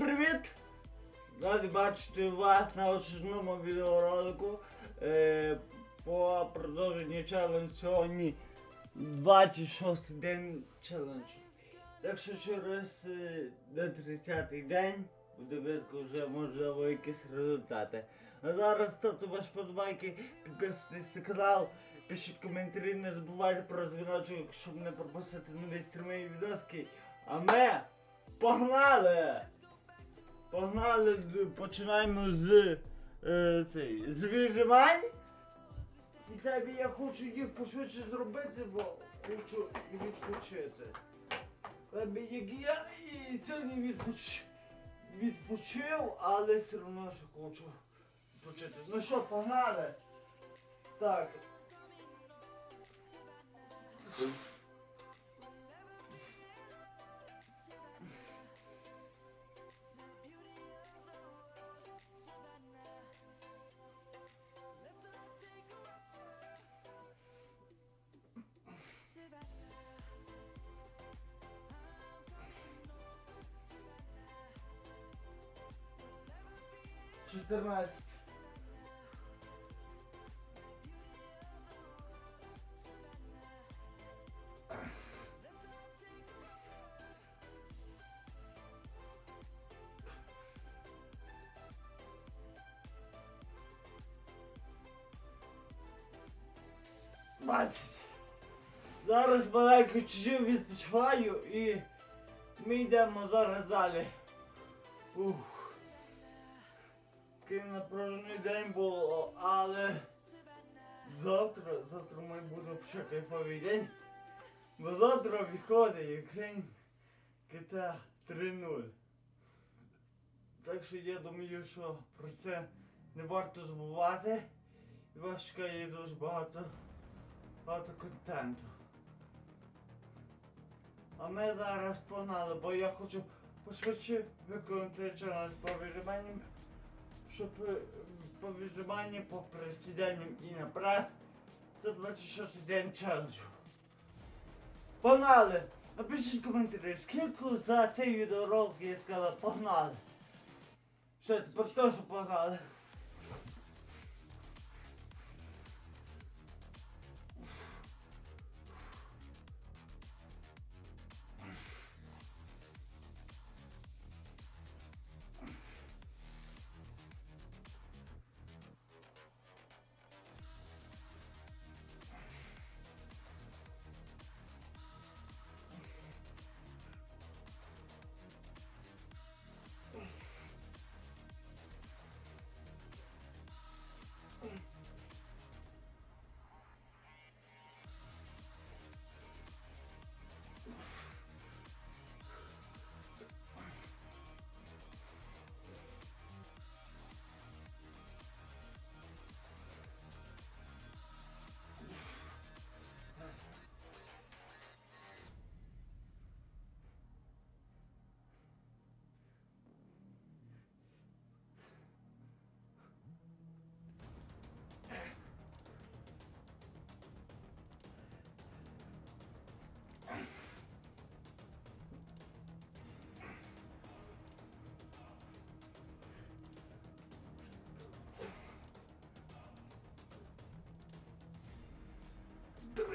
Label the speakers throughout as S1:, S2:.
S1: привіт! Радий бачити вас на очередному відеоролику е, по продовженню челендж сьогодні 26 день челенджу. Так що через е, на 30-й день буде видно вже можливо якісь результати. А зараз ставте ваші подобайки, підписуйтесь на канал, пишіть коментарі, не забувайте про дзвіночок, щоб не пропустити нові стріми відоски. А ми погнали! Погнали, починаємо з е, цей, з віджимань. І тебе я хочу їх пошвидше зробити, бо хочу відпочити. Тебе як я і сьогодні відпоч... відпочив, але все одно ще хочу відпочити. Ну що, погнали? Так. Чотирнадцять. Двадцять. Зараз маленько чужим відпочиваю і ми йдемо зараз далі. Ух. Має бути ще кайфовий день. Бо завтра виходить Ukraine GTA 3.0. Так що я думаю, що про це не варто забувати. І вас чекає дуже багато, багато контенту. А ми зараз погнали, бо я хочу пошвидше виконати челендж по виживанням, щоб е, по виживанню, по присіданням і на прес. Це 26 день челенджу. Погнали! Напишіть коментарі, скільки за цей відеоролик я сказала погнали. Все, тепер теж погнали.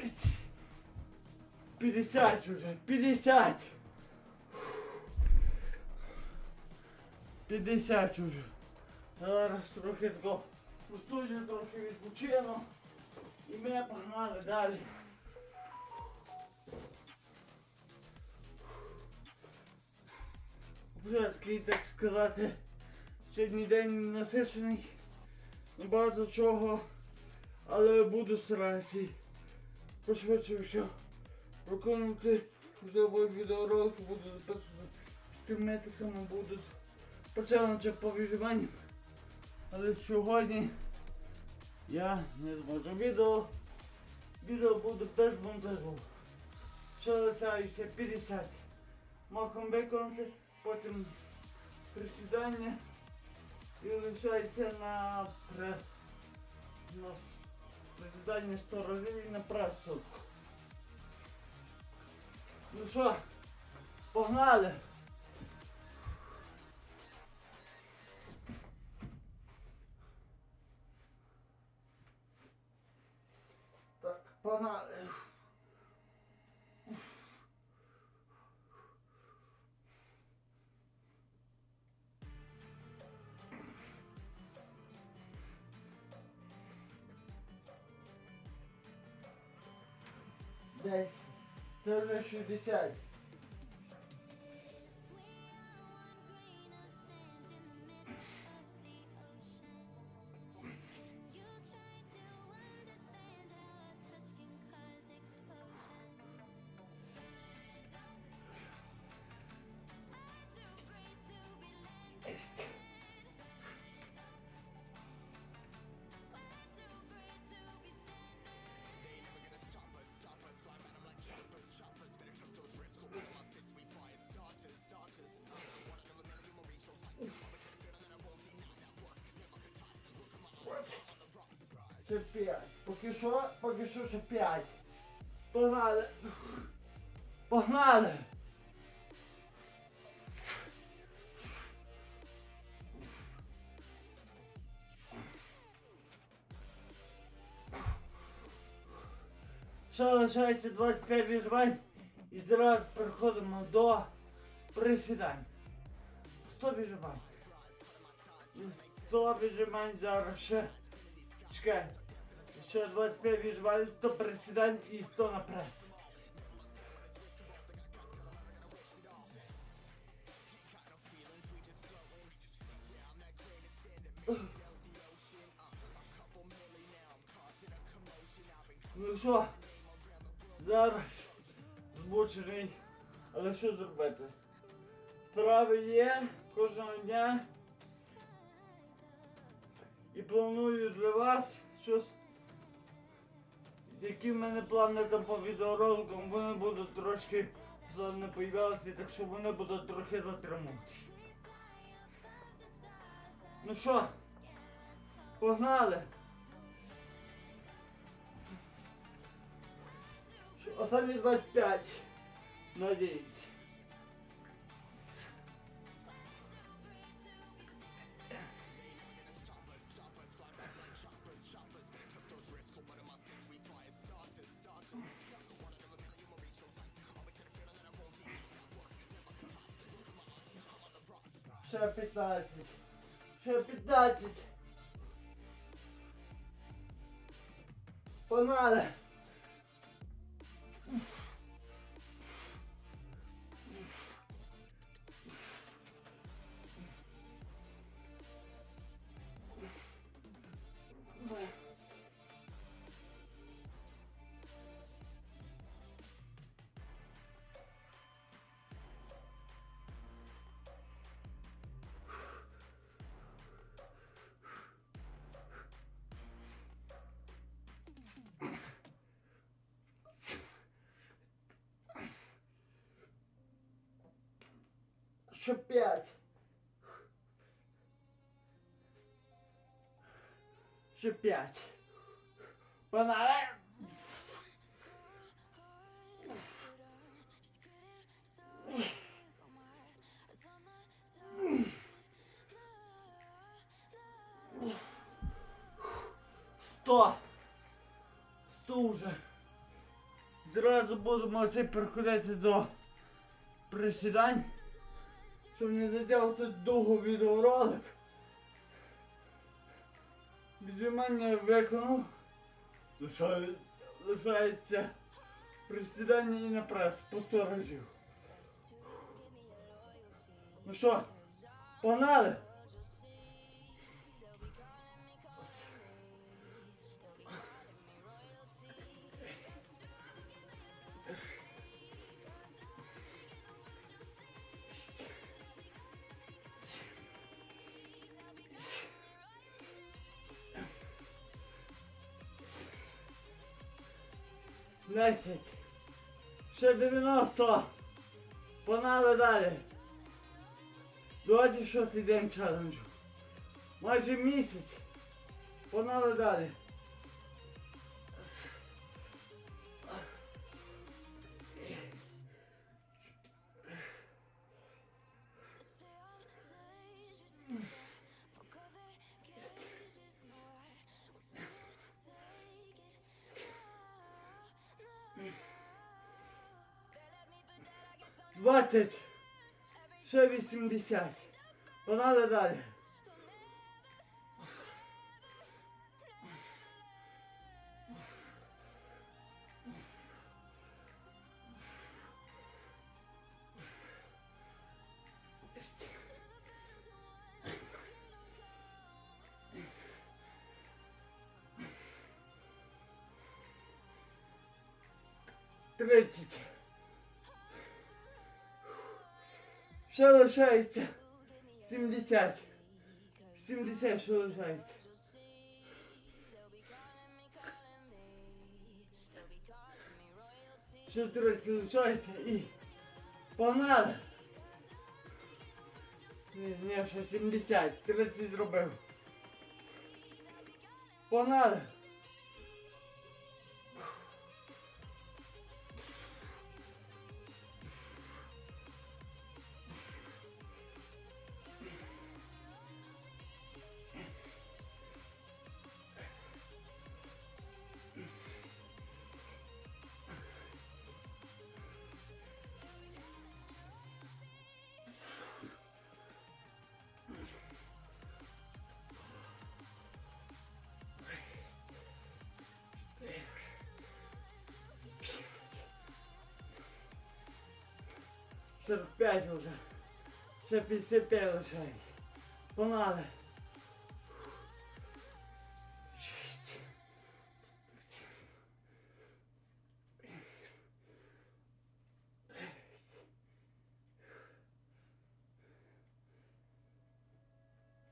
S1: Тридцять. П'ятдесят уже, п'ятдесят. П'ятдесят уже. Зараз трохи тако постою, трохи відпочину. І ми погнали далі. Вже такий, так сказати, сьогодні день насичений. Багато чого. Але буду старатися пошвидше все виконувати. Можливо, відеоролики буду записувати. Стріми так само будуть по челенджах по виживанню. Але сьогодні я не зможу. Відео, відео буде без монтажу. Ще лишаюся 50. Махом виконати, потім присідання і лишається на прес. На Присідання сторожів і на пресу. Ну що, погнали! Так, погнали! Десять. Це вже 60. Ще п'ять. Поки що, поки що ще п'ять. Погнали. Погнали. Ще лишається 25 віджимань і зараз переходимо до присідань. 100 віджимань. 100 віджимань зараз ще. Чекай. Ще 25 віджимань, 100 присідань і 100 на прес. Ну що, зараз збучений, але що зробити? Справи є кожного дня. І планую для вас щось. Які в мене плани там по відеороликам, вони будуть трошки не появлялися, так що вони будуть трохи затримуватися. Ну що, погнали! Останні 25. Надіюсь. 15. Ще 15. Погнали! Ще п'ять. Ще п'ять. Погнали! Сто! Сто вже. Зразу будемо це переходити до присідань. Щоб не затягувати довго відеоролик. Віджимання виконав. Лишається присідання і на прес по 100 разів. Ну що, погнали? Десять. Ще 90. Погнали далі. 26 день челенджу. Майже місяць. Погнали далі. 20. Ще 80. Погнали далі. Тридцять. Ще лишається 70. 70 ще лишається. Ще 30 лишається і погнали. Ні, ні, ще 70. 30 зробив. Погнали. Сорок п'ять вже. Ще 55 лишається. Погнали. Шість.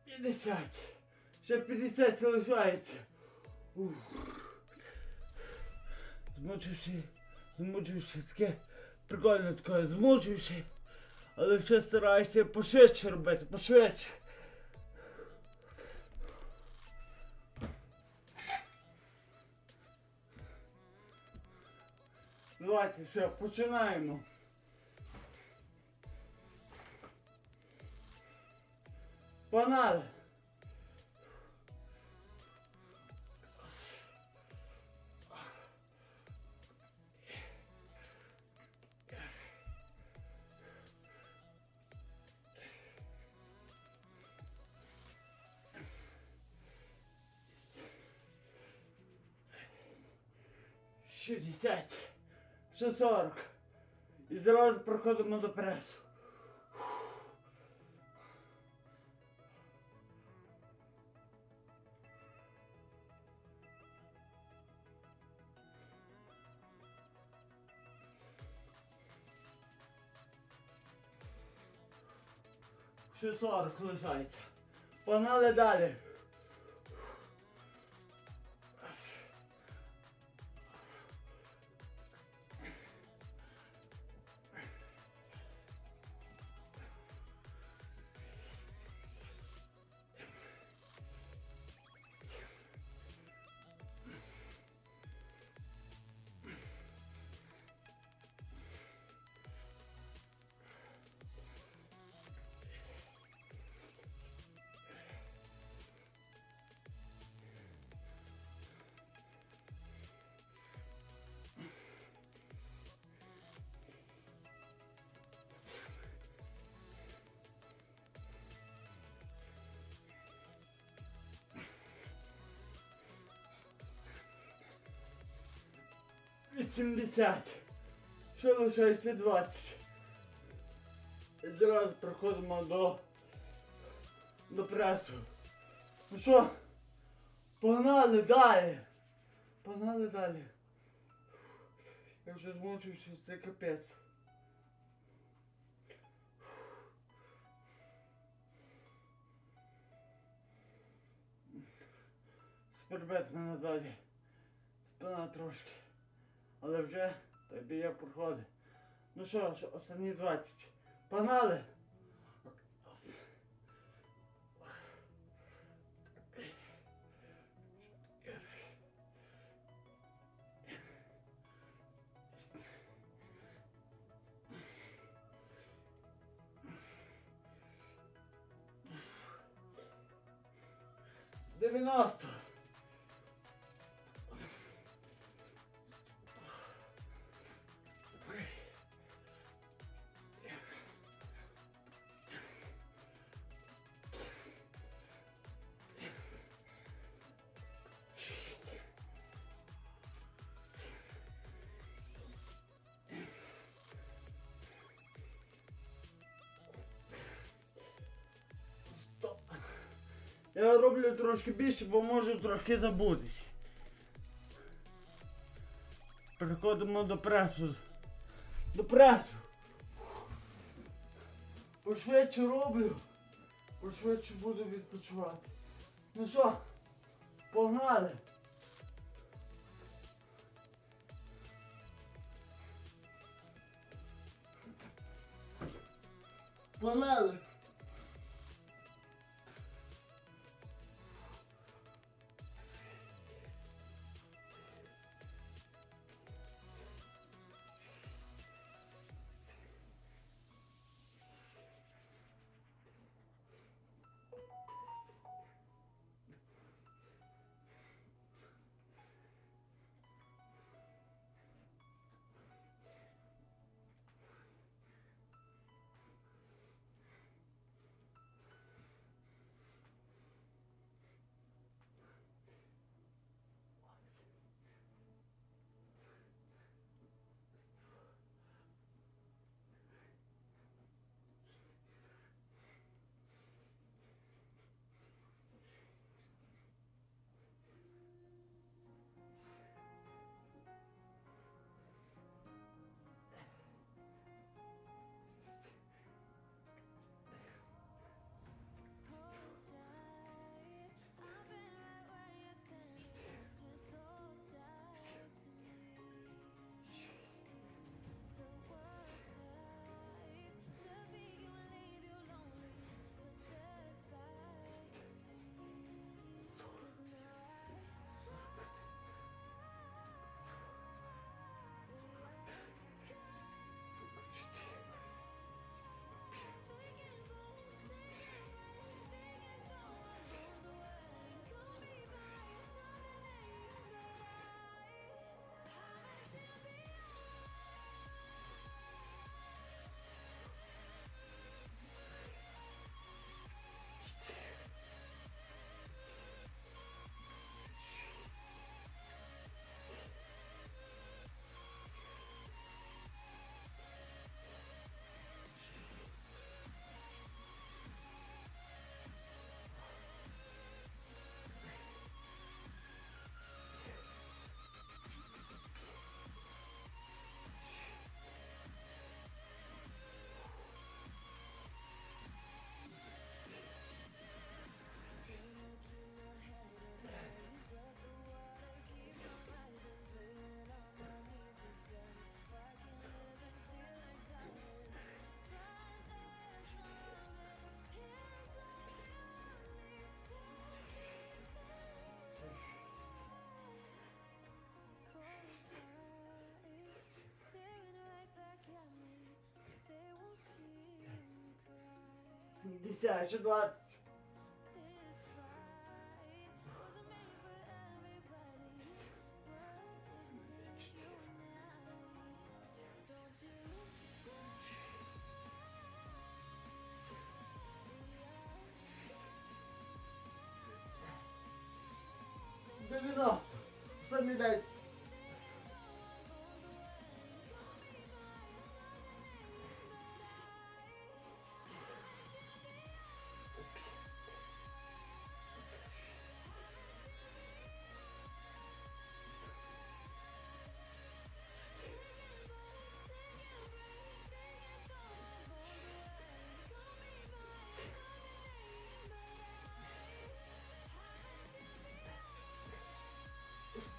S1: П'ятдесят. Ще 50 лишається. Ух. Змучився, змучився, таке прикольно таке, змучився. Але ще стараюся пошвидше робити, пошвидше. Давайте все, починаємо. Погнали! Шістдесят. Ще сорок. І зразу проходимо до пресу. Ще 40 лишається. Погнали далі. Вісімдесят. Ще лишається 20. Зразу проходимо до, до пресу. Ну що? Погнали далі. Погнали далі. Я вже змучився, це капець. Спербець мене ззаді. Спина трошки. Але вже тобі я проходить. Ну що, що останні 20. Погнали! Дев'яносто. Я роблю трошки більше, бо можу трохи забутися. Переходимо до пресу. До пресу. Пошвидше роблю. Пошвидше буду відпочивати. Ну що, погнали. Погнали. Десять, ще двадцять.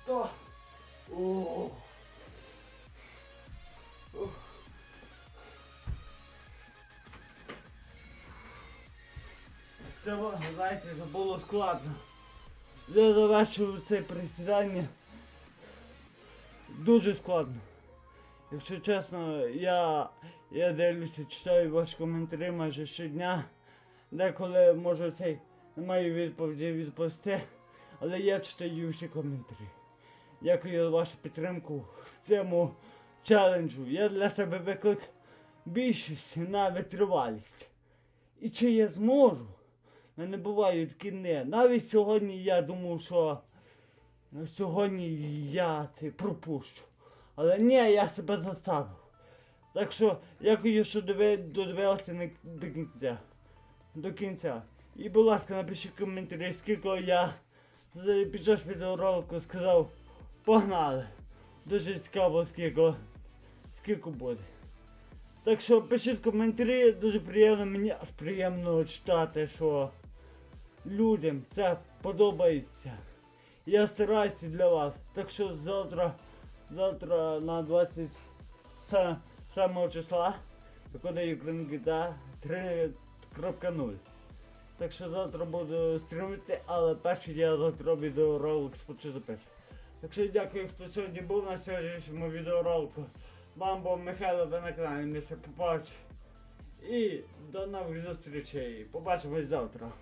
S1: Сто. О. Ух. Це, знаєте, це було складно. Я завершив це присідання. Дуже складно. Якщо чесно, я, я дивлюся, читаю ваші коментарі майже щодня. Деколи можу цей не маю відповіді відповісти, але я читаю всі коментарі. Дякую за вашу підтримку в цьому челенджу. Я для себе виклик більшість на витривалість. І чи я зможу? У мене бувають такі. Навіть сьогодні я думав, що сьогодні я це пропущу. Але ні, я себе заставив. Так що дякую, що диви- додивилися до кінця. До кінця. І, будь ласка, напишіть коментарі, скільки я під час відеоролику сказав погнали. Дуже цікаво, скільки, скільки буде. Так що пишіть коментарі, дуже приємно, мені аж приємно читати, що людям це подобається. Я стараюся для вас. Так що завтра, завтра на 27 числа виходить GTA 3.0. Так що завтра буду стрімити, але перший я завтра відеоролик спочатку запишу. Так що дякую, хто сьогодні був на сьогоднішньому відеоролику. Вам був Михайло ви на каналі Містер Попач. І до нових зустрічей. Побачимось завтра.